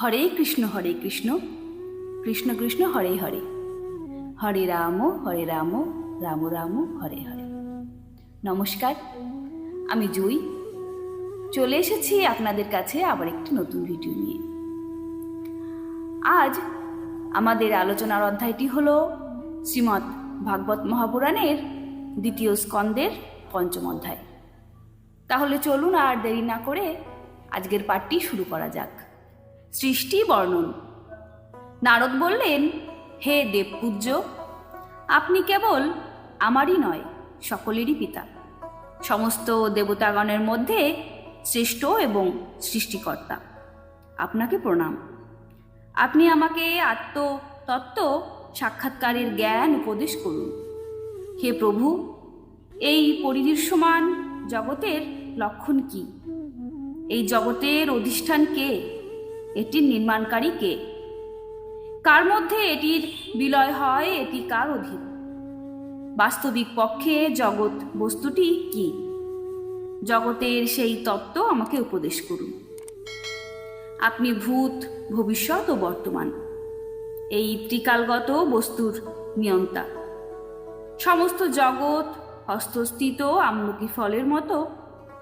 হরে কৃষ্ণ হরে কৃষ্ণ। কৃষ্ণ কৃষ্ণ, হরে হরে। হরে রাম হরে রাম রাম রাম, হরে হরে। নমস্কার, আমি জুই। চলে এসেছি আপনাদের কাছে আবার একটি নতুন ভিডিও নিয়ে। আজ আমাদের আলোচনার অধ্যায়টি হল শ্রীমৎ ভাগবত মহাপুরাণের দ্বিতীয় স্কন্দের পঞ্চম অধ্যায়। তাহলে চলুন আর দেরি না করে আজকের পাঠটি শুরু করা যাক। সৃষ্টি বর্ণন। নারদ বললেন, হে দেবপূজ্য, আপনি কেবল আমারই নয়, সকলেরই পিতা। সমস্ত দেবতাগণের মধ্যে শ্রেষ্ঠ এবং সৃষ্টিকর্তা। আপনাকে প্রণাম। আপনি আমাকে আত্মতত্ত্ব সাক্ষাৎকারের জ্ঞান উপদেশ করুন। হে প্রভু, এই পরিদৃশ্যমান জগতের লক্ষণ কি? এই জগতের অধিষ্ঠান কে? এটির নির্মাণকারী কে? কার মধ্যে এটির বিলয় হয়, এটি কার অধীন? বাস্তবিক পক্ষে জগৎ বস্তুটি কি? জগতের সেই তত্ত্ব আমাকে উপদেশ করুন। আপনি ভূত, ভবিষ্যৎ ও বর্তমান। এই ত্রিকালগত বস্তুর নিয়ন্তা। সমস্ত জগৎ হস্তস্থিত আমলকি ফলের মতো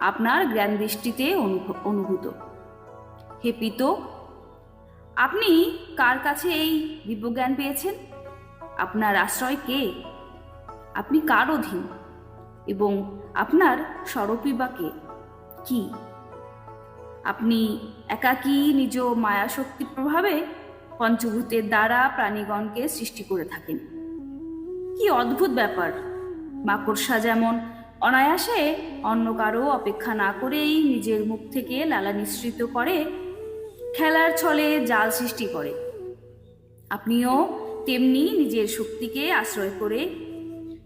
আপনার জ্ঞান দৃষ্টিতে অনুভ- অনুভূত। হে পিত আপনি কার কাছে এই দিব্যজ্ঞান পেয়েছেন? আপনার আশ্রয় কে? আপনি কার অধীন? এবং আপনার স্বরূপই বা কে? কি? আপনি একাকী নিজ মায়া শক্তির প্রভাবে পঞ্চভূতের দ্বারা প্রাণীগণকে সৃষ্টি করে থাকেন। কি অদ্ভুত ব্যাপার! মাকড়সা যেমন অনায়াসে অন্য কারও অপেক্ষা না করেই নিজের মুখ থেকে লালা নিঃসৃত করে খেলার ছলে জাল সৃষ্টি করে। আপনিও তেমনি নিজের শক্তিকে আশ্রয় করে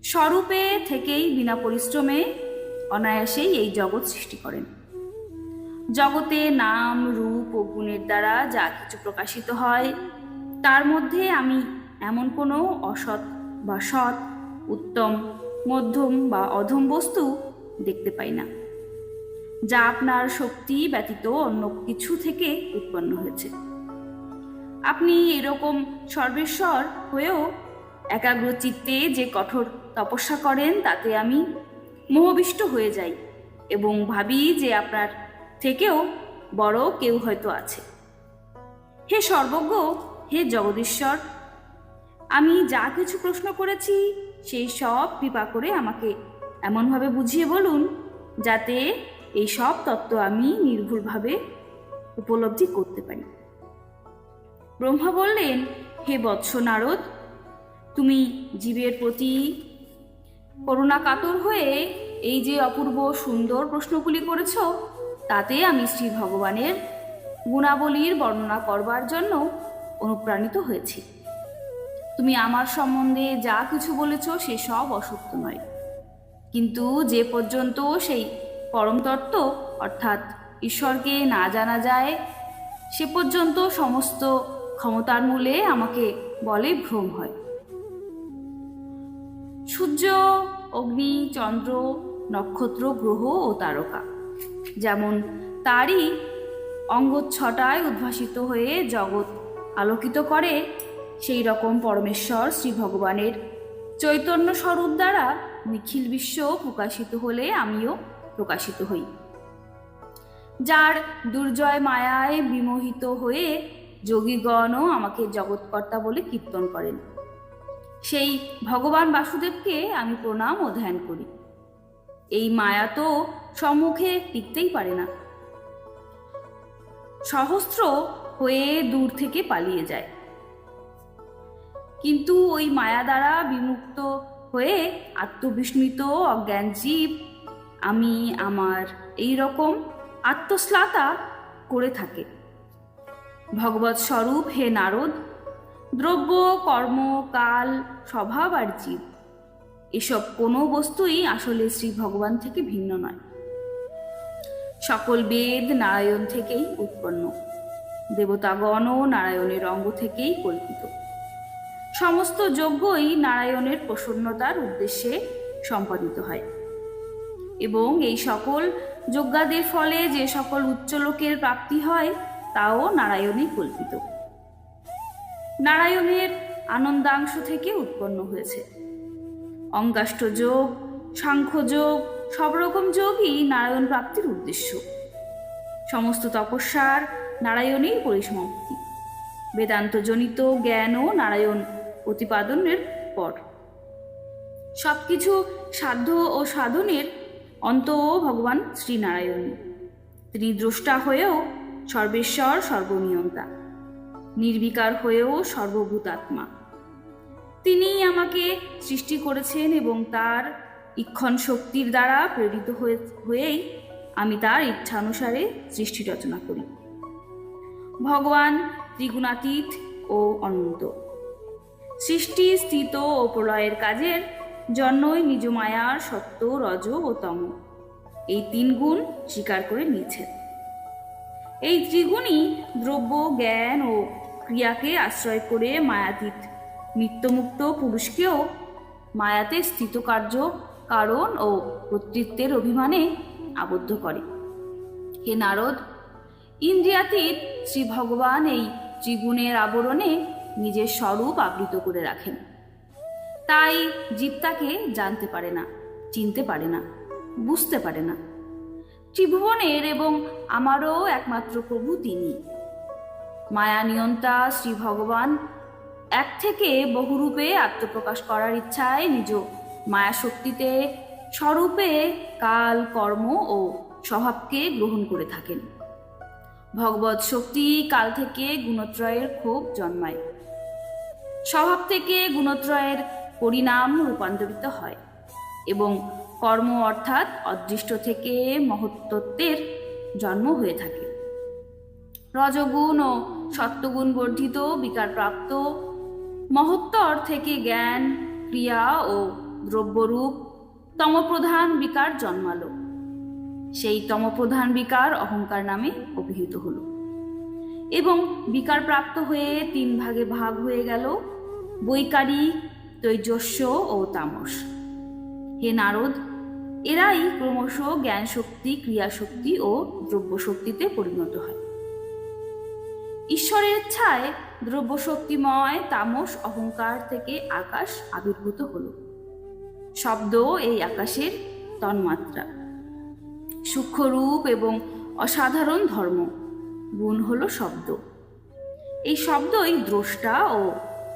স্বরূপে থেকেই বিনা পরিশ্রমে অনায়াসেই এই জগৎ সৃষ্টি করেন। জগতে নাম, রূপ ও গুণের দ্বারা যা কিছু প্রকাশিত হয়, তার মধ্যে আমি এমন কোনো অসৎ বা সৎ, উত্তম, মধ্যম বা অধম বস্তু দেখতে পাই না। যা আপনার শক্তি ব্যতীত অন্য কিছু থেকে উৎপন্ন হয়েছে। আপনি এরকম সর্বেশ্বর হয়েও একাগ্র চিত্তে যে কঠোর তপস্যা করেন, তাতে আমি মোহবিষ্ট হয়ে যাই এবং ভাবি যে আপনার থেকেও বড় কেউ হয়তো আছে। হে সর্বজ্ঞ, হে জগদীশ্বর, আমি যা কিছু প্রশ্ন করেছি, সেই সব কৃপা করে আমাকে এমনভাবে বুঝিয়ে বলুন, যাতে এই সব তত্ত্ব আমি নির্ভুলভাবে উপলব্ধি করতে পারি। ব্রহ্মা বললেন, হে বৎস নারদ, তুমি জীবের প্রতি করুণা কাতর হয়ে এই যে অপূর্ব সুন্দর প্রশ্নগুলি করেছ, তাতে আমি শ্রী ভগবানের গুণাবলীর বর্ণনা করবার জন্য অনুপ্রাণিত হয়েছি। তুমি আমার সম্বন্ধে যা কিছু বলেছ, সে সব অসত্য নয়। কিন্তু যে পর্যন্ত সেই পরম তত্ত্ব অর্থাৎ ঈশ্বরকে না জানা যায়, সে পর্যন্ত সমস্ত ক্ষমতার মূলে আমাকে বলে ভ্রম হয়। সূর্য, অগ্নি, চন্দ্র, নক্ষত্র, গ্রহ ও তারকা, যেমন তারই অঙ্গচ্ছটায় উদ্ভাসিত হয়ে জগৎ আলোকিত করে, সেই রকম পরমেশ্বর শ্রী ভগবানের চৈতন্য স্বরূপ দ্বারা নিখিল বিশ্ব প্রকাশিত হলে আমিও প্রকাশিত হই। যার দুর্জয় মায়ায় বিমোহিত হয়ে যোগীগণও আমাকে জগৎকর্তা বলে কীর্তন করেন। সেই ভগবান বাসুদেবকে আমি প্রণাম ও ধ্যান করি। এই মায়া তো সম্মুখে টিকতেই পারে না। সহস্র হয়ে দূর থেকে পালিয়ে যায়। কিন্তু ওই মায়া দ্বারা বিমুক্ত হয়ে আত্মবিস্মিত অজ্ঞান জীব আমি আমার এই রকম আত্মশ্লাতা করে থাকে। ভগবৎ স্বরূপ হে নারদ, দ্রব্য, কর্ম, কাল, স্বভাব আর জীব, এসব কোনো বস্তুই আসলে শ্রী ভগবান থেকে ভিন্ন নয়। সকল বেদ নারায়ণ থেকেই উৎপন্ন। দেবতাগণও নারায়ণের অঙ্গ থেকেই কল্পিত। সমস্ত যজ্ঞই নারায়ণের প্রসন্নতার উদ্দেশ্যে সম্পাদিত হয়। এবং এই সকল যজ্ঞাদের ফলে যে সকল উচ্চ লোকের প্রাপ্তি হয়, তাও নারায়ণই কল্পিত। নারায়ণের আনন্দাংশ থেকে উৎপন্ন হয়েছে। অঙ্গাষ্ট যোগ সাংখ্যযোগ সব রকম যোগই নারায়ণ প্রাপ্তির উদ্দেশ্য। সমস্ত তপস্যার নারায়ণের পরিসমাপ্তি। বেদান্তজনিত জ্ঞানও নারায়ণ প্রতিপাদনের পর। সবকিছু সাধ্য ও সাধনের অন্তও ভগবান শ্রীনারায়ণ। তিনি দ্রষ্টা হয়েও সর্বেশ্বর সর্বনিয়ন্তা। নির্বিকার হয়েও সর্বভূতাত্মা। তিনি আমাকে সৃষ্টি করেছেন এবং তার ইক্ষণ শক্তির দ্বারা প্রেরিত হয়ে, হয়েই আমি তার ইচ্ছানুসারে সৃষ্টি রচনা করি। ভগবান ত্রিগুণাতীত ও অনন্ত। সৃষ্টি স্থিত ও প্রলয়ের কাজের জন্যই নিজ মায়ার সত্য, রজ ও তম। এই তিন গুণ স্বীকার করে নিয়েছেন এই ত্রিগুণই দ্রব্য, জ্ঞান ও ক্রিয়াকে আশ্রয় করে মায়াতীত। নিত্যমুক্ত পুরুষকেও মায়াতে স্থিত কার্য, কারণ ও কর্তৃত্বের অভিমানে আবদ্ধ করে। হে নারদ, ইন্দ্রিয়াতীত শ্রী ভগবান এই ত্রিগুণের আবরণে নিজের স্বরূপ আবৃত করে রাখেন। তাই জীব তাকে জানতে পারে না, চিনতে পারে না, বুঝতে পারে না। ত্রিভুবনের এবং আমারও একমাত্র প্রভু তিনি। মায়া নিয়ন্তা শ্রী ভগবান এক থেকে বহুরূপে আত্মপ্রকাশ করার ইচ্ছায় নিজ মায়া শক্তিতে স্বরূপে কাল, কর্ম ও স্বভাবকে গ্রহণ করে থাকেন। ভগবত শক্তি কাল থেকে গুণত্রয়ের ক্ষোভ জন্মায়। স্বভাব থেকে গুণত্রয়ের পরিণাম রূপান্তরিত হয় এবং কর্ম অর্থাৎ অদৃষ্ট থেকে মহত্তত্বের জন্ম হয়ে থাকে। রজগুণ ও সত্যগুণ বর্ধিত, বিকারপ্রাপ্ত মহত্তর থেকে জ্ঞান, ক্রিয়া ও দ্রব্যরূপ তমপ্রধান বিকার জন্মালো। সেই তমপ্রধান বিকার অহংকার নামে অভিহিত হলো। এবং বিকার প্রাপ্ত হয়ে তিন ভাগে ভাগ হয়ে গেল। বৈকারিক তৈজস্য ও তামস। হে নারদ, এরাই ক্রমশ জ্ঞান শক্তি ক্রিয়াশক্তি ও দ্রব্য শক্তিতে পরিণত হয়। ঈশ্বরের ইচ্ছায় দ্রব্য শক্তিময় তামস অহংকার থেকে আকাশ আবির্ভূত হল। শব্দ এই আকাশের তন্মাত্রা। সূক্ষ্মরূপ এবং অসাধারণ ধর্ম, গুণ হল শব্দ। এই শব্দই দ্রষ্টা ও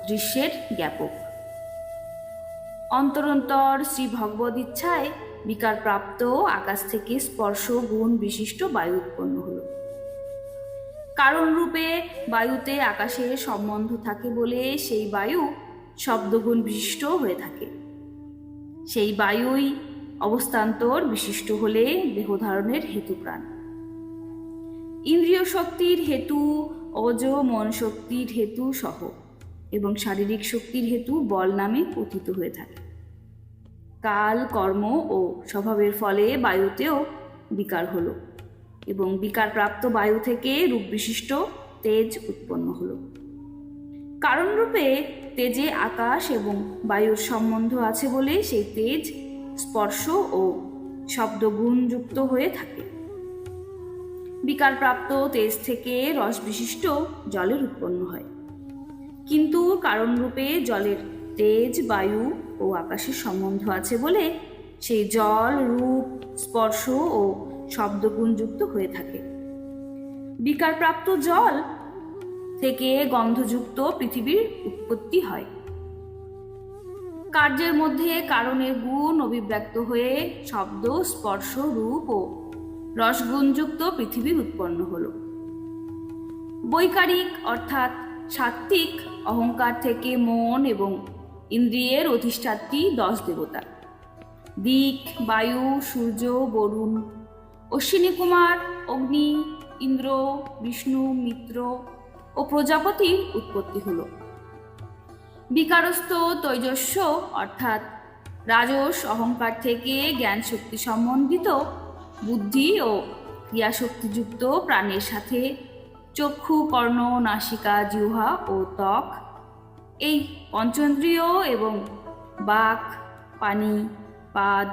দৃশ্যের জ্ঞাপক অন্তরন্তর শ্রী ভগবদ ইচ্ছায় বিকারপ্রাপ্ত আকাশ থেকে স্পর্শ গুণ বিশিষ্ট বায়ু উৎপন্ন হল। কারণ রূপে বায়ুতে আকাশের সম্বন্ধ থাকে বলে সেই বায়ু শব্দগুণ বিশিষ্ট হয়ে থাকে। সেই বায়ুই অবস্থান্তর বিশিষ্ট হলে দেহধারণের হেতুপ্রাণ। ইন্দ্রিয় শক্তির হেতু, অজ মন শক্তির হেতু সহ এবং শারীরিক শক্তির হেতু বল নামে কথিত হয়ে থাকে। কাল কর্ম ও স্বভাবের ফলে বায়ুতেও বিকার হলো এবং বিকারপ্রাপ্ত বায়ু থেকে রূপ বিশিষ্ট তেজ উৎপন্ন হলো। কারণরূপে তেজে আকাশ এবং বায়ুর সম্বন্ধ আছে বলে সেই তেজ স্পর্শ ও শব্দগুণযুক্ত হয়ে থাকে। বিকারপ্রাপ্ত তেজ থেকে রস বিশিষ্ট জলের উৎপন্ন হয়। কিন্তু কারণরূপে জলের তেজ, বায়ু ও আকাশের সম্বন্ধ আছে বলে সেই জল, রূপ, স্পর্শ ও শব্দগুণযুক্ত হয়ে থাকে। বিকারপ্রাপ্ত জল থেকে গন্ধযুক্ত পৃথিবীর উৎপত্তি হয়। কার্যের মধ্যে কারণের গুণ অভিব্যক্ত হয়ে শব্দ, স্পর্শ, রূপ ও রসগুণযুক্ত পৃথিবীর উৎপন্ন হল। বৈকারিক অর্থাৎ সাত্ত্বিক অহংকার থেকে মন এবং ইন্দ্রিয়ের অধিষ্ঠাত্রী দশ দেবতা। দিক, বায়ু, সূর্য, বরুণ, অশ্বিনী কুমার, অগ্নি, ইন্দ্র, বিষ্ণু, মিত্র ও প্রজাপতির উৎপত্তি হল। বিকারস্থ তৈজস্য অর্থাৎ রাজস অহংকার থেকে জ্ঞান শক্তি সম্বন্ধিত বুদ্ধি ও ক্রিয়াশক্তিযুক্ত প্রাণের সাথে চক্ষু, কর্ণ, নাসিকা, জিহ্বা ও ত্বক এই পঞ্চেন্দ্রিয় এবং বাক, পানি, পাদ,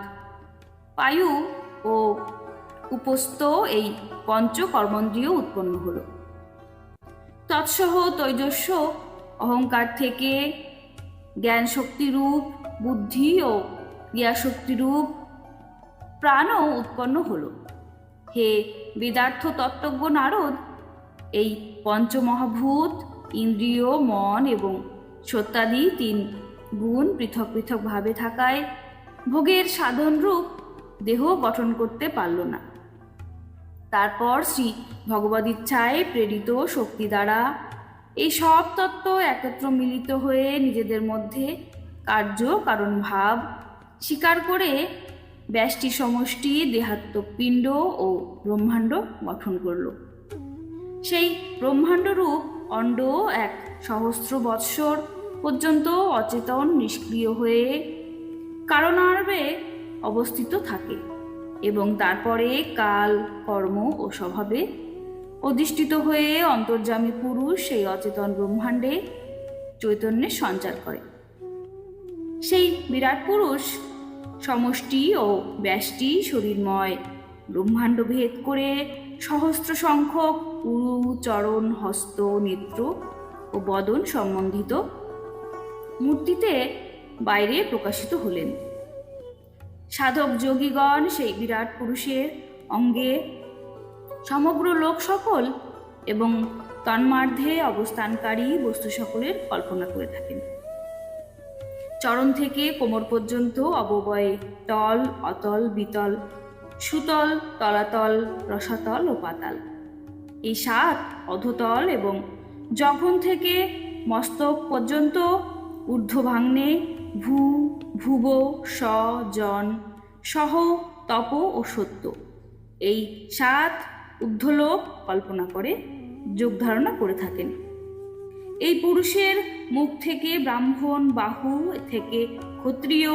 পায়ু ও উপস্থ এই পঞ্চ কর্মেন্দ্রিয় উৎপন্ন হলো। তৎসহ তৈজস্য অহংকার থেকে জ্ঞান শক্তিরূপ বুদ্ধি ও ক্রিয়াশক্তিরূপ প্রাণও উৎপন্ন হলো। হে বেদার্থ তত্ত্বজ্ঞ নারদ, এই পঞ্চমহাভূত ইন্দ্রিয়, মন এবং সত্যাদি তিন গুণ পৃথক পৃথকভাবে থাকায় ভোগের সাধনরূপ দেহ গঠন করতে পারল না। তারপর শ্রী ভগবদ ইচ্ছায় প্রেরিত শক্তি দ্বারা এই সব তত্ত্ব একত্র মিলিত হয়ে নিজেদের মধ্যে কার্য, কারণ, ভাব স্বীকার করে ব্যষ্টি, সমষ্টি দেহাত্মক পিণ্ড ও ব্রহ্মাণ্ড গঠন করল। সেই ব্রহ্মাণ্ড রূপ অণ্ড এক সহস্র বৎসর পর্যন্ত অচেতন, নিষ্ক্রিয় হয়ে কারণার্বে অবস্থিত থাকে এবং তারপরে কাল, কর্ম ও স্বভাবে অধিষ্ঠিত হয়ে অন্তর্যামী পুরুষ সেই অচেতন ব্রহ্মাণ্ডে চৈতন্যের সঞ্চার করে। সেই বিরাট পুরুষ সমষ্টি ও ব্যষ্টি শরীরময় ব্রহ্মাণ্ড ভেদ করে সহস্র সংখ্যক উরু, চরণ, হস্ত, নেত্র ও বদন সম্বন্ধিত মূর্তিতে বাইরে প্রকাশিত হলেন। সাধক যোগীগণ সেই বিরাট পুরুষের অঙ্গে সমগ্র লোক সকল এবং তন্মার্ধে অবস্থানকারী বস্তু সকলের কল্পনা করে থাকেন। চরণ থেকে কোমর পর্যন্ত অববয়ে তল অতল, বিতল, সুতল, তলাতল, রসাতল ও পাতাল। এই সাত অধতল এবং যখন থেকে মস্তক পর্যন্ত ঊর্ধ্বভাগ্নে ভূ, ভুব, স, জন, সহ, তপ ও সত্য এই সাত ঊর্ধ্বলোক কল্পনা করে যোগ ধারণা করে থাকেন। এই পুরুষের মুখ থেকে ব্রাহ্মণ, বাহু থেকে ক্ষত্রিয়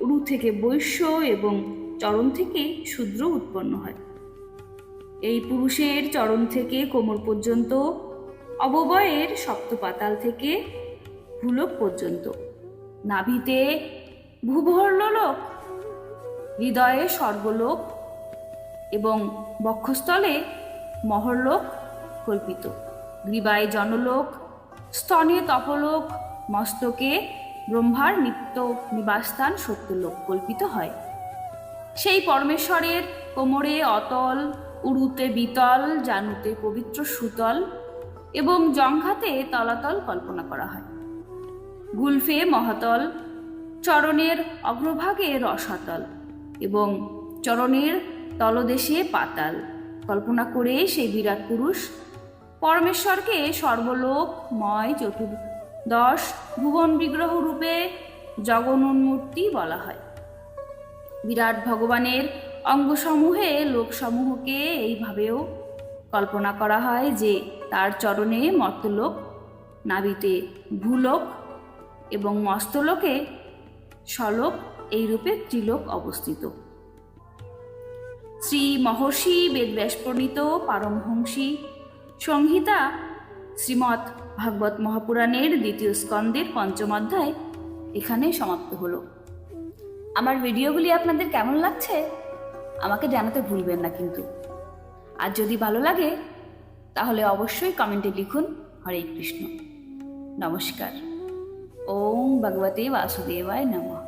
উরু থেকে বৈশ্য এবং চরণ থেকে শূদ্র উৎপন্ন হয়। এই পুরুষের চরণ থেকে কোমর পর্যন্ত অববয়ের সপ্তপাতাল থেকে ভূলোক পর্যন্ত। নাভিতে ভূভর্লোক হৃদয়ে স্বর্গলোক এবং বক্ষস্থলে মহরলোক কল্পিত। গ্রীবায় জনলোক, স্তনে তপলোক, মস্তকে ব্রহ্মার নিত্য নিবাসস্থান সত্যলোক কল্পিত হয়। সেই পরমেশ্বরের কোমরে অতল উড়ুতে বিতল, জানুতে পবিত্র সুতল এবং জঙ্ঘাতে তলাতল কল্পনা করা হয়। গুলফে মহাতল, চরণের অগ্রভাগে রসাতল এবং চরণের তলদেশে পাতাল। কল্পনা করে সেই বিরাট পুরুষ পরমেশ্বরকে সর্বলোক সর্বলোকময় চতুর্দশ ভুবন বিগ্রহ রূপে জগন্মূর্তি বলা হয়। বিরাট ভগবানের অঙ্গসমূহে, লোকসমূহকে এইভাবেও কল্পনা করা হয় যে তার চরণে মর্তলোক নাবিতে ভূলোক এবং মস্তলোকে সলোক এই রূপে ত্রিলোক অবস্থিত। শ্রী মহর্ষি বেদব্যাস প্রণীত পারমহংসী সংহিতা শ্রীমৎ ভাগবত মহাপুরাণের দ্বিতীয় স্কন্দের পঞ্চম অধ্যায় এখানে সমাপ্ত হলো। আমার ভিডিওগুলি আপনাদের কেমন লাগছে? আমাকে জানাতে ভুলবেন না কিন্তু। আর যদি ভালো লাগে তাহলে অবশ্যই কমেন্টে লিখুন হরে কৃষ্ণ। নমস্কার। ওম ভগবতে বাসুদেবায় নমঃ।